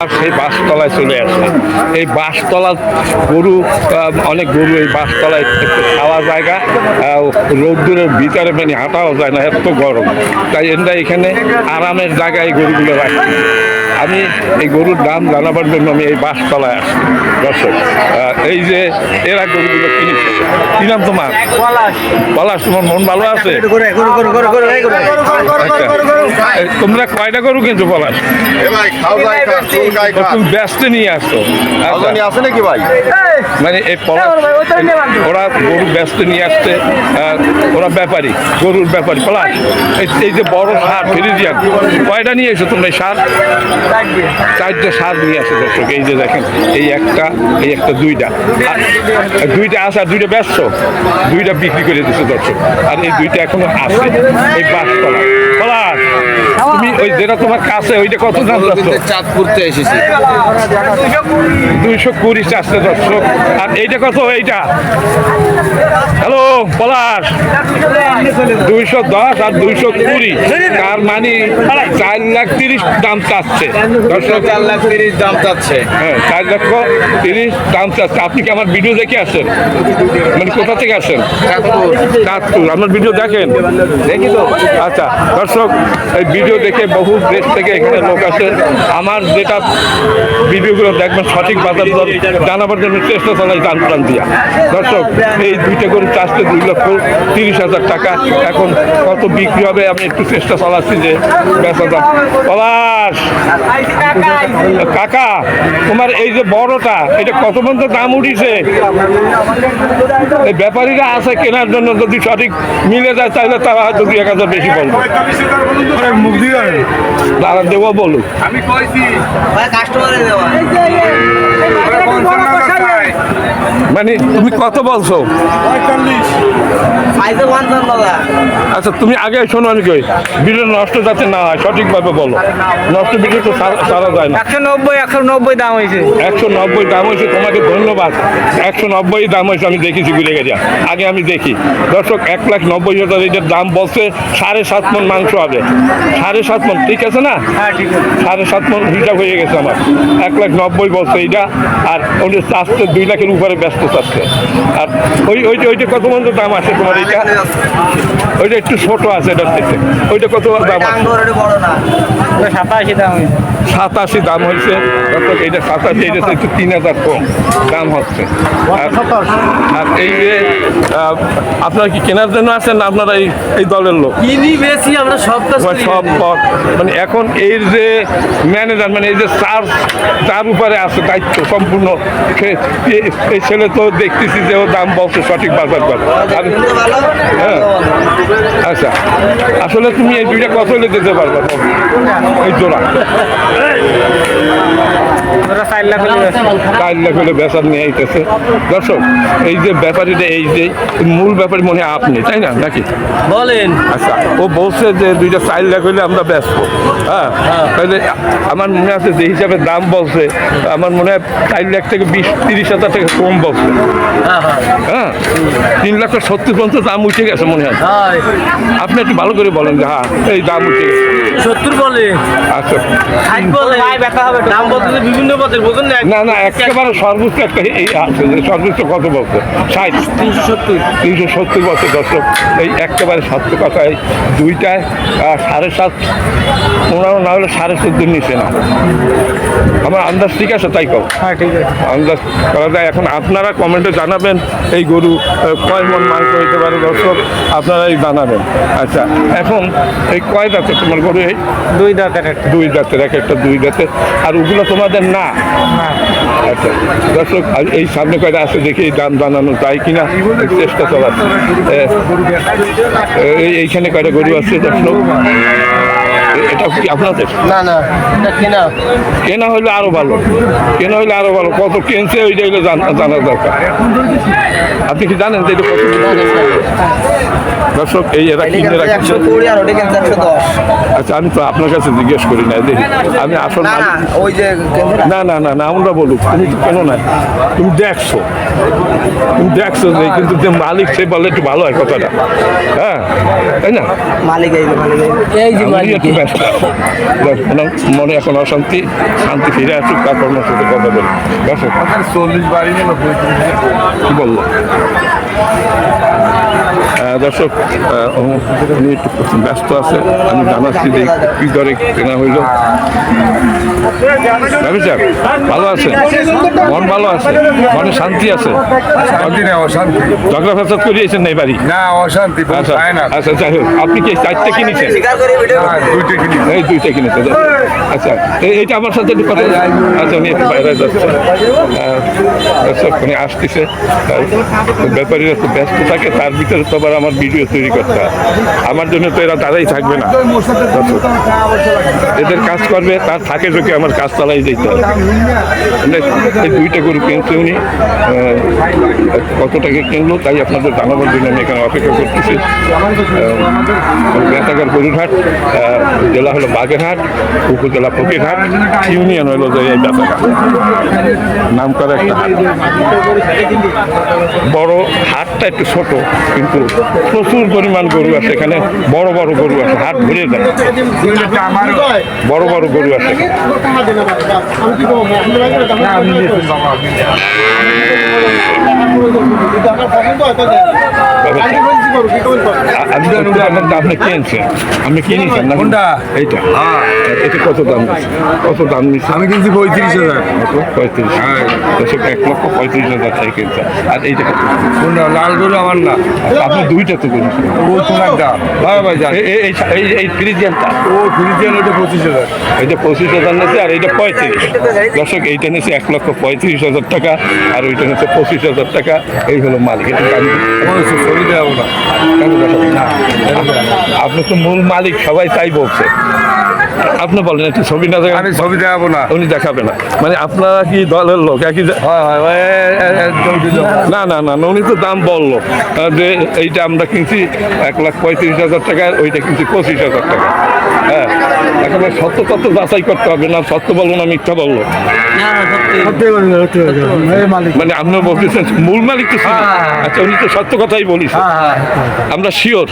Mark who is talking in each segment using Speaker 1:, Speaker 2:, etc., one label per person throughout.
Speaker 1: সেই বাসতলায় চলে আসে। এই বাসতলা গরু অনেক গরু এই বাসতলায় খাওয়া জায়গা রোদ্দুরের ভিতরে মানে হাঁটাও যায় না, এত গরম। তাই এরা এখানে আরামের জায়গায় গরুগুলো রাখি। আমি এই গরুর দাম জানাবার জন্য আমি এই বাসতলায় আসি দর্শক এই যে এরা গরুগুলো কিনেছে কি নাম তোমার? পলাশ তোমার মন ভালো আছে? আচ্ছা এই তোমরা কয়টা গরু কিন্তু পলাশ? তুমি ব্যস্ত নিয়ে আসছো।
Speaker 2: আছে নাকি ভাই?
Speaker 1: মানে এই পলাশ ওরা গরু ব্যস্ত নিয়ে আসছে ওরা ব্যাপারী গরুর ব্যাপারী। পলাশ এই- এই যে বড় সার ফিরিজিয়ান কয়টা নিয়ে এসো তোমরা এই সার? চারটে। সার নিয়ে আসো দর্শক এই যে দেখেন এই একটা এই একটা দুইটা। দুইটা আছে আর দুইটা ব্যস্ত দুইটা বিক্রি করে দিচ্ছে দর্শক। আর এই দুইটা এখনও আছে এই বাসতলা। পলাশ তুমি ওই যেটা তোমার কাছে ওইটা কত দাম
Speaker 2: চাঁদপুরতে এসেছি।
Speaker 1: দুইশো কুড়ি চারশো দর্শক। আর এইটা কত এইটা? হ্যালো পলাশ দুইশো দশ আর দুইশো কুড়ি। তার মানে চার লাখ তিরিশ দাম চাচ্ছে। দর্শক
Speaker 2: চার লাখ তিরিশ দাম চাচ্ছে।
Speaker 1: হ্যাঁ চার লক্ষ তিরিশ দাম চাচ্ছে। আপনি কি আমার ভিডিও দেখে আসেন? মানে কোথা থেকে আসেন?
Speaker 2: চাঁদপুর।
Speaker 1: চাঁদপুর। আমার ভিডিও দেখেন? দেখি তো। আচ্ছা দর্শক এই ভিডিও দেখে বহু দেশ থেকে এখানে লোক আসে। আমার যেটা ভিডিওগুলো দেখবেন সঠিক বাজার দর জানাবার জন্য চেষ্টা চালাই দান প্রাণ দিয়া। দর্শক এই দুইটা গরু চাষতে দুই লক্ষ তিরিশ হাজার টাকা। এখন কত বিক্রি হবে আমি একটু চেষ্টা চালাচ্ছি যে বেচা দাম পলাশ! কাকা তোমার এই যে বড়টা এটা কত পর্যন্ত দাম উঠিছে এই ব্যাপারীরা আছে কেনার জন্য যদি সঠিক মিলে যায় তাহলে তারা হয়তো দুই এক হাজার বেশি পড়বে তারা দেবো বলুক
Speaker 3: কাস্টমারে দেওয়া
Speaker 1: মানে তুমি কত বলছো? আচ্ছা তুমি আগে শোনো আমি কই। ভিডিও নষ্ট যাতে না হয় সঠিকভাবে বলো। নষ্ট ভিডিও তো সারা- যায় না।
Speaker 4: একশো নব্বই একশো নব্বই দাম হয়েছে।
Speaker 1: একশো নব্বই দাম হয়েছে তোমাকে ধন্যবাদ। একশো নব্বই দাম হয়েছে আমি দেখেছি ঘুরে গেছে। আগে আমি দেখি। দর্শক এক লাখ নব্বই হাজার এটার দাম বলছে সাড়ে সাত মন মাংস হবে সাড়ে সাত মন ঠিক আছে না?
Speaker 4: হ্যাঁ
Speaker 1: সাড়ে সাত মন হিসাব হয়ে গেছে আমার। এক লাখ নব্বই বলছে এইটা আর ওটা চাচ্ছে দুই লাখের উপরে ব্যস্ত চাচ্ছে আর ওই ওইটা ওইটা কত পর্যন্ত দাম আছে তোমার এইটা? ওইটা একটু ছোট আছে এটার থেকে। ওইটা কত দাম আছে?
Speaker 4: সাতাশি দাম হয়েছে।
Speaker 1: সাতাশি দাম হয়েছে। এইটা সাতাশি এইটা একটু তিন হাজার কম দাম হচ্ছে। আর- আর এই যে আপনারা কি কেনার জন্য আছেন না আপনারা এই এই দলের লোক?
Speaker 4: কিনি বেশি আমরা সব
Speaker 1: সব পথ। মানে এখন এর যে ম্যানেজার মানে এই যে চার তার উপরে আছে দায়িত্ব সম্পূর্ণ। সে- এ- তো দেখতেছি যে ও দাম বলছে সঠিক বাজার
Speaker 3: ভালো
Speaker 1: হ্যাঁ। আচ্ছা। আসলে তুমি এই দুইটা কত হলে দিতে পারবে এই জোড়া।
Speaker 4: চার লাখ হলে বেশি।
Speaker 1: চার লাখ হলে বেচার নিয়ে আইতেছে। দর্শক এই যে ব্যাপারীটা এই যে মূল ব্যাপারী মনে হয় আপনি তাই না নাকি?
Speaker 4: বলেন।
Speaker 1: আচ্ছা ও বলছে যে দুইটা চার লাখ হলে আমরা ব্যস্ত হ্যাঁ। তাহলে আমার মনে আছে যে হিসাবে দাম বলছে আমার মনে হয় চার লাখ থেকে বিশ তিরিশ হাজার টাকা কম বলছে হ্যাঁ তিন লাখ সত্তর পর্যন্ত দাম উঠে গেছে মনে হয়। আপনি একটু ভালো করে বলেন যে হ্যাঁ এই দাম উঠে গেছে।
Speaker 4: সত্তর বলে?
Speaker 1: আচ্ছা।
Speaker 4: বলে? দাম বলতে বিভিন্ন পথের বুঝুন না
Speaker 1: না না একেবারে সর্বোচ্চ একটা এই আছে সর্বোচ্চ কত বছর ষাট।
Speaker 4: তিনশো সত্তর।
Speaker 1: তিনশো সত্তর বছর দর্শক। এই একেবারে কথায় দুইটায় সাড়ে সাত পনেরো না হলে সাড়ে চোদ্দ নিচে না। আমার আন্দাজ ঠিক আছে তাই কম
Speaker 4: হ্যাঁ ঠিক আছে।
Speaker 1: আন্দাজ করা যায়। এখন আপনারা কমেন্টে জানাবেন। এই গরু কয় মন মাংস হইতে পারে দর্শক? আপনারাই জানাবেন। আচ্ছা এখন এই কয় দাঁতে তোমার গরু এই?
Speaker 4: দুই দাঁতের একটা।
Speaker 1: দুই দাঁতের এক একটা দুই দাঁতের আর ওগুলো তোমাদের না? আচ্ছা দর্শক এই সামনে কয়টা আছে দেখি এই দাম জানানো যায় কিনা? চেষ্টা চালাচ্ছি এইখানে কয়টা গরু আছে দর্শক? এটা কি আপনাদের?
Speaker 4: না না এটা কেনা।
Speaker 1: কেনা হইলে আরও ভালো। কেনা হইলে আরও ভালো। কত কিনছে ওইটা হইলে জানা জানা দরকার। আপনি কি জানেন যে এটা কত? দর্শক এই এরা কিনে রাখছে
Speaker 3: একশো কুড়ি আর ওটা কিনছে একশো দশ।
Speaker 1: আচ্ছা আমি তো আপনার কাছে জিজ্ঞেস করি না দেখি। আমি আসল
Speaker 3: না না ওই যে
Speaker 1: না না না না আমরা বলুক তুমি তো কেন না। তুমি দেখছ। তুমি দেখছ যে কিন্তু যে মালিক সে বলে একটু ভালো হয় কথাটা। হ্যাঁ তাই না?
Speaker 3: মালিক এই যে মালিক
Speaker 1: মনে এখন অশান্তি শান্তি ফিরে আসুক তারপর ওনার সাথে কথা বলি। দর্শক
Speaker 2: চল্লিশ বাড়ি নিল
Speaker 1: কি বলল? দর্শক নিয়ে একটু ব্যস্ত আছে। আমি জানাচ্ছি যে কী দরে কেনা হইল। রবি স্যার ভালো আছে। মন ভালো আছে। মনে শান্তি আছে।
Speaker 2: শান্তি না অশান্তি।
Speaker 1: ঝগড়া ফেসাদ করিয়েছেন না এবারই?
Speaker 2: না অশান্তি
Speaker 1: আচ্ছা
Speaker 2: পায়
Speaker 1: আচ্ছা যাই হোক আপনি কি চারটে কিনেছেন?
Speaker 2: হ্যাঁ, দুইটা কিনি
Speaker 1: এই দুইটা কিনেছে আচ্ছা এই- এইটা আমার সাথে একটু কথা আচ্ছা উনি একটু বাইরে যাচ্ছে। আহ, দর্শক উনি আসতেছে। ব্যাপারীরা তো ব্যস্ত থাকে তার ভিতরে তো আবার আমার ভিডিও তৈরি করতে হয়। আমার জন্য তো এরা দাঁড়াই থাকবে না। এদের কাজ করবে তার থাকে ঢুকে আমার কাজ চালাই যেতে হবে মানে এই দুইটা গরু কিনছে উনি কত টাকা কিনলো তাই আপনাদের জানাবার জন্য আমি এখানে অপেক্ষা করতেছি। বেতাগার গরুরহাট জেলা হলো বাগেরহাট, উপজেলা ফকিরহাট, ইউনিয়ন হলো যে এই বেতাগার নাম করা একটা হাট। বড় হাটটা একটু ছোট, কিন্তু প্রচুর পরিমাণ গরু আছে এখানে, বড় বড় গরু আছে, হাট ভরে যায়। বড় বড় গরু আছে। আমি আপনি কিনছেন? আপনি কিনেছেন না?
Speaker 2: কোনটা?
Speaker 1: এইটা।
Speaker 2: হ্যাঁ।
Speaker 1: এটা কত দাম কত দাম নিচ্ছে
Speaker 2: আমি কিনছি পঁয়ত্রিশ হাজার।
Speaker 1: পঁয়ত্রিশ।
Speaker 2: হ্যাঁ।
Speaker 1: এক লক্ষ পঁয়ত্রিশ হাজার টাকা কিনছে। আর এইটা?
Speaker 2: কোনটা? লাল গরু আমার না।
Speaker 1: আপনি দুইটা তো কিনেছেন।
Speaker 2: ও তোমার দাম ভাই ভাই
Speaker 1: এই- এই ফ্রিজিয়ানটা।
Speaker 2: ও ফ্রিজের ওটা পঁচিশ হাজার।
Speaker 1: এইটা পঁচিশ হাজার নিচ্ছে আর এইটা পঁয়ত্রিশ। দর্শক এইটা নিচ্ছে এক লক্ষ পঁয়ত্রিশ হাজার টাকা আর ওইটা নিচ্ছে পঁচিশ হাজার টাকা। এই হলো মালিক এটা আপনি তো মূল মালিক সবাই তাই বলছে। আপনি বলেন একটু ছবি না
Speaker 2: আমি ছবি দেখাবো না।
Speaker 1: উনি দেখাবে না। মানে আপনারা কি দলের লোক? একই না না না, উনি তো দাম বলল যে এইটা আমরা কিনছি এক লাখ পঁয়ত্রিশ হাজার টাকা ওইটা কিনছি পঁচিশ হাজার টাকা। হ্যাঁ। একেবারে সত্য তত্ত্ব যাচাই করতে হবে না সত্য বলব না মিথ্যা বলল মানে আপনি বলতেছেন মূল মালিক তো ছিল। আচ্ছা উনি তো সত্য কথাই বলিস। আমরা শিওর।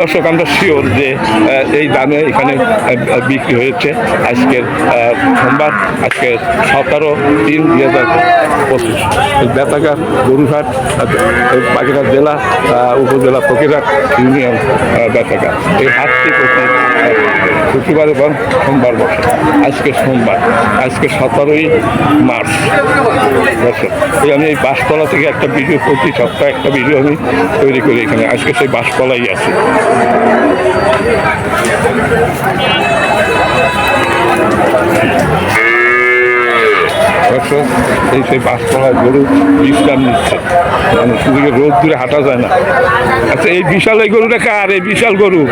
Speaker 1: দর্শক আমরা শিওর যে এই দামে এখানে বিক্রি হয়েছে। আজকের সোমবার আজকে সতেরো তিন দুই হাজার পঁচিশ। বেতাঘাট গরুঘাট বাগেরহাট জেলা উপজেলা ফকিরহাট ইউনিয়ন বেতাঘাট এই হাটটি শুক্রবার বার সোমবার বসে। আজকে সোমবার, আজকে সতেরোই মার্চ। বসে। এই আমি এই বাসতলা থেকে একটা ভিডিও, প্রতি সপ্তাহে একটা ভিডিও আমি তৈরি করি এখানে। আজকে সেই বাসতলাই আছে। দর্শক এই সেই বাসতলায় গরু বিশ্রাম নিচ্ছে। মানে শুধু রোদ দূরে হাঁটা যায় না। আচ্ছা এই বিশাল এই গরুটা কার? এই বিশাল গরু।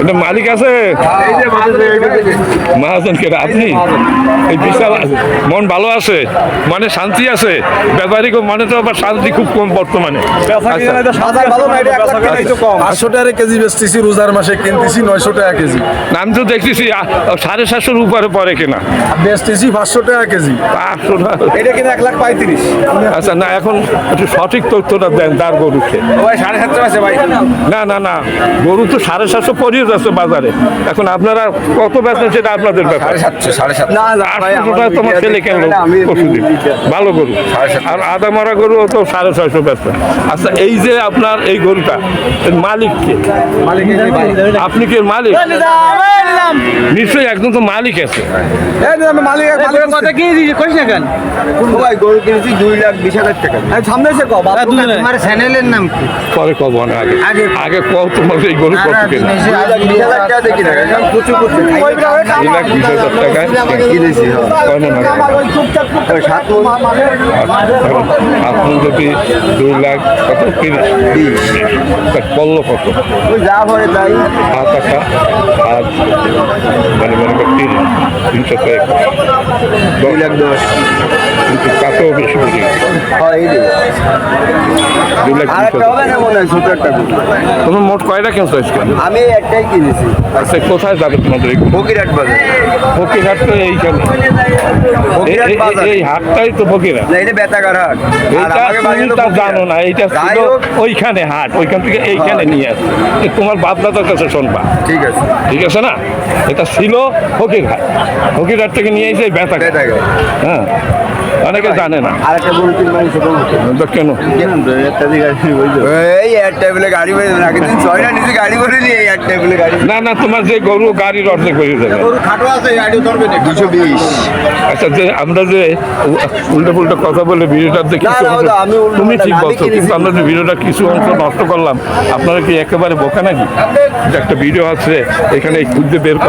Speaker 1: এটা মালিক আছে? মহাজন কেটা আপনি? এই বিশাল মন ভালো আছে? মানে শান্তি আছে? ব্যাপারিক মানে তো আবার শান্তি খুব কম বর্তমানে। আচ্ছা।
Speaker 5: পাঁচশো টাকা কেজি বেচতেছি রোজার মাসে কিনতেছি নয়শো টাকা কেজি।
Speaker 1: আমি তো দেখতেছি সাড়ে সাতশোর উপরে পরে কেনা।
Speaker 5: বেচতেছি পাঁচশো টাকা কেজি।
Speaker 1: পাঁচশো টাকা।
Speaker 5: এটা কিনা এক লাখ পঁয়ত্রিশ।
Speaker 1: আচ্ছা না এখন একটু সঠিক তথ্যটা দেন তার গরুকে।
Speaker 2: ভাই সাড়ে সাতশো আছে ভাই।
Speaker 1: না না না গরু তো সাড়ে সাতশো পরিয়ে যাচ্ছে বাজারে। এখন আপনারা কত বেচেন সেটা আপনাদের ব্যাপার।
Speaker 2: সাড়ে সাতশো সাড়ে সাতশো।
Speaker 1: আটশো টাকা তোমার ছেলে কিনলো পরশুদিন ভালো গরু। আর আদা মারা গরু তো সাড়ে ছয়শো বেচবেন আচ্ছা এই যে আপনার এই গরুটা মালিক কে? আপনি কি মালিক? নিশ্চয়ই একজন তো মালিক আছে।
Speaker 5: মালিক
Speaker 4: কথা কি দিয়েছি কইস না কেন?
Speaker 2: ভাই গরু কিনেছি দুই লাখ বিশ হাজার টাকা।
Speaker 5: সামনে এসে কব
Speaker 3: তোমার চ্যানেলের নাম কি?
Speaker 1: পরে কব না আগে। আগে কও। তোমার এই গরু কত কেনা
Speaker 2: দুই লাখ বিশ হাজার টাকা দেখি না
Speaker 1: দুই লাখ বিশ হাজার
Speaker 2: কিনেছি হ্যাঁ।
Speaker 1: কয় মন? আপনি যদি দুই লাখ কত? তিরিশ তা করল কত?
Speaker 2: যা ভরে তাই।
Speaker 1: সাত টাকা সাত মানে মনে কর তিন তিনশো তো একুশ
Speaker 2: দুই লাখ দশ।
Speaker 1: কিন্তু তাতেও বেশি বুঝি।
Speaker 2: হয়
Speaker 1: বিশ
Speaker 2: হয়।
Speaker 1: তোমার মোট কয়টা কিনছো আজকে?
Speaker 2: আমি একটাই কিনেছি।
Speaker 1: আচ্ছা কোথায় যাবে তোমাদের এই
Speaker 2: ফকিরহাট বাজার।
Speaker 1: ফকিরহাট তো এইখানে এই হাটটাই তো
Speaker 2: এটা বেতাগার হাট।
Speaker 1: এইটা। জানো না এইটা ছিল ওইখানে হাট ওইখান থেকে এইখানে নিয়ে আসে। তোমার বাপ দাদার কাছে শুনবা।
Speaker 2: ঠিক আছে।
Speaker 1: ঠিক আছে না? এটা ছিল হকির ঘাট থেকে নিয়ে এসে ব্যথা হ্যাঁ। অনেকে জানে না।
Speaker 2: গরু
Speaker 1: তো কেন?
Speaker 2: এই এক টেবিলে গাড়ি বেড়ে দেন নিচে গাড়ি করে নিয়ে এক টেবিলে গাড়ি
Speaker 1: না না তোমার যে গরু গাড়ির অর্ধেক হয়ে যাবে।
Speaker 2: খাটো আছে গাড়ি ধরবে দুশো বিশ।
Speaker 1: আচ্ছা যে আমরা যে উল্টো পুল্টো কথা বলে ভিডিওটা দেখি
Speaker 2: না, না, ওটা আমি উল্টো
Speaker 1: তুমি ঠিক বলছো কিন্তু আমরা যে ভিডিওটা কিছু অংশ নষ্ট করলাম আপনারা কি একেবারে বোকা নাকি? একটা ভিডিও আছে এখানে খুঁজতে বের করে